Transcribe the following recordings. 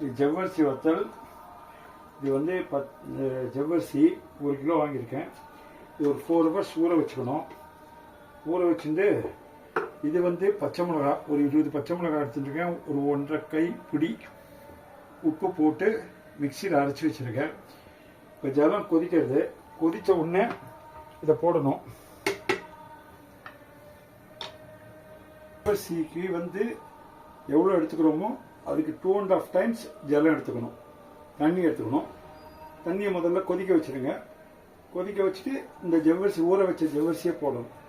இது ஜவ்வரிசி வத்தல். இது வந்து பத் ஜவ்வரிசி ஒரு கிலோ வாங்கியிருக்கேன். இது ஒரு ஃபோர் ஹவர்ஸ் ஊற வச்சுக்கணும். ஊற வச்சுட்டு இது வந்து பச்சை மிளகா ஒரு இருபது பச்சை மிளகா எடுத்துட்டுருக்கேன். ஒரு ஒன்றரை கை பிடி உப்பு போட்டு மிக்சியில் அரைச்சி வச்சுருக்கேன். இப்போ ஜலம் கொதிக்கிறது. கொதித்த உடனே இதை போடணும். ஜவ்வரிசிக்கு வந்து எவ்வளோ எடுத்துக்கிறோமோ அதுக்கு டூ அண்ட் ஆஃப் டைம்ஸ் ஜலம் எடுத்துக்கணும். தண்ணி எடுத்துக்கணும். தண்ணியை முதல்ல கொதிக்க வச்சுருங்க. கொதிக்க வச்சுட்டு இந்த ஜவ்வரிசி ஊற வச்ச ஜவ்வரிசியை போடணும்.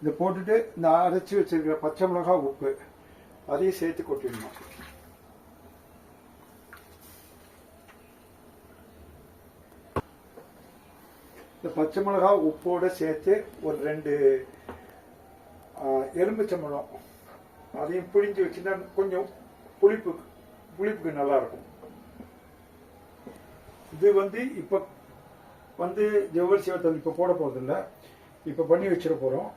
இதை போட்டுட்டு இந்த அரைச்சி வச்சிருக்கிற பச்சை மிளகாய் உப்பு அதையும் சேர்த்து கொட்டிடணும். இந்த பச்சை மிளகாய் உப்போட சேர்த்து ஒரு ரெண்டு எலும்புச்சம்பழம் அதையும் பிழிஞ்சு வச்சுன்னா கொஞ்சம் புளிப்பு புளிப்புக்கு நல்லா இருக்கும் இது வந்து இப்போ வந்து ஜவ்வரிசி வத்தல் இப்போ போட போகிறதில்ல இப்போ பண்ணி வச்சிட போகிறோம்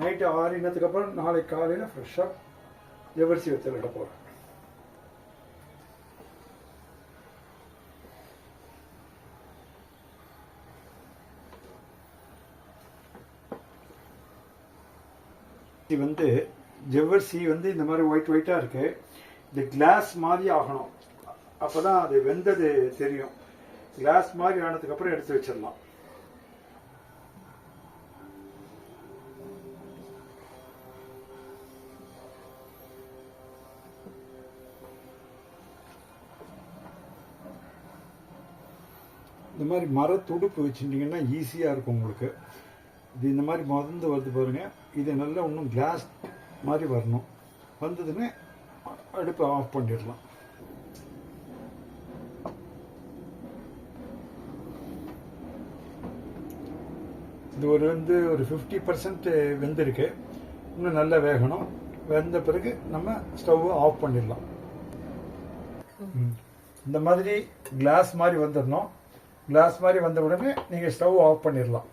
நைட்டு ஆறினதுக்கு அப்புறம் நாளைக்கு காலையில் ஃப்ரெஷ்ஷாக ஜவ்வரிசி வத்தல் இட போகிறேன் இது வந்து ஜவ்வரிசி வந்து இந்த மாதிரி ஒயிட் ஒயிட்டாக இருக்கு. இது கிளாஸ் மாதிரி ஆகணும். அப்போ தான் அது வெந்தது தெரியும். கிளாஸ் மாதிரி ஆனதுக்கப்புறம் எடுத்து வச்சிடலாம். இந்த மாதிரி மர துடுப்பு வச்சுட்டிங்கன்னா ஈஸியாக இருக்கும் உங்களுக்கு. இது இந்த மாதிரி மறந்து வருது பாருங்க. இது நல்லா இன்னும் கிளாஸ் மாதிரி வரணும். வந்ததுன்னு அடுப்பை ஆஃப் பண்ணிடலாம். இது ஒரு வந்து ஒரு ஃபிஃப்டி பர்சன்ட் வெந்திருக்கு. இன்னும் நல்லா வேகணும். வெந்த பிறகு நம்ம ஸ்டவ்வை ஆஃப் பண்ணிடலாம். இந்த மாதிரி கிளாஸ் மாதிரி வந்துடணும். கிளாஸ் மாதிரி வந்த உடனே நீங்கள் ஸ்டவ் ஆஃப் பண்ணிடலாம்.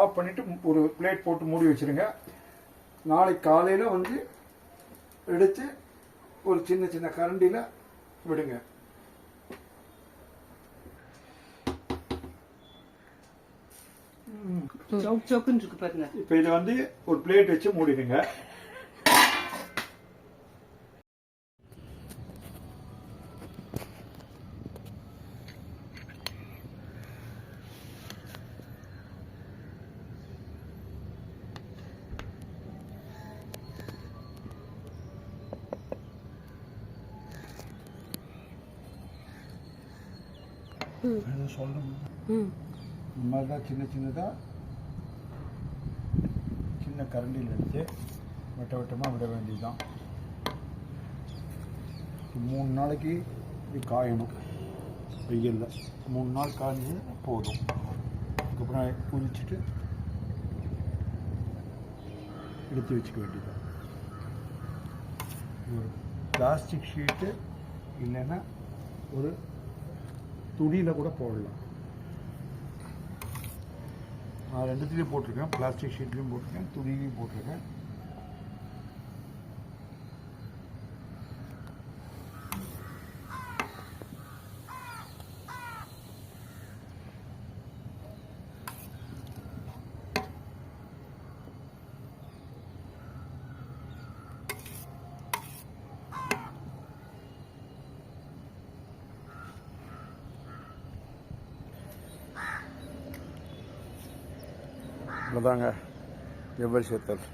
ஆஃப் பண்ணிவிட்டு ஒரு பிளேட் போட்டு மூடி வச்சிருங்க. நாளைக்கு காலையில் வந்து எடுத்து ஒரு சின்ன சின்ன கரண்டியில் விடுங்க. இப்போ இதை வந்து ஒரு பிளேட் வச்சு மூடிடுங்க. சொல்லணும் ம். இந்த மாதிரி தான் சின்ன சின்னதாக சின்ன கரண்டியில் எடுத்து வட்ட வட்டமாக விட வேண்டியதுதான். மூணு நாளைக்கு இது காயணும். வெயிலில். மூணு நாள் காய்ஞ்சு போதும். அதுக்கப்புறம் குளிச்சுட்டு எடுத்து வச்சுக்க வேண்டியதுதான். ஒரு பிளாஸ்டிக் ஷீட்டு இல்லைன்னா ஒரு துணியில் கூட போடலாம். நான் ரெண்டுத்துலேயும் போட்டிருக்கேன். பிளாஸ்டிக் ஷீட்லேயும் போட்டிருக்கேன். துணிலையும் போட்டிருக்கேன். இவ்வளோதாங்க ஜவ்வரிசி வத்தல்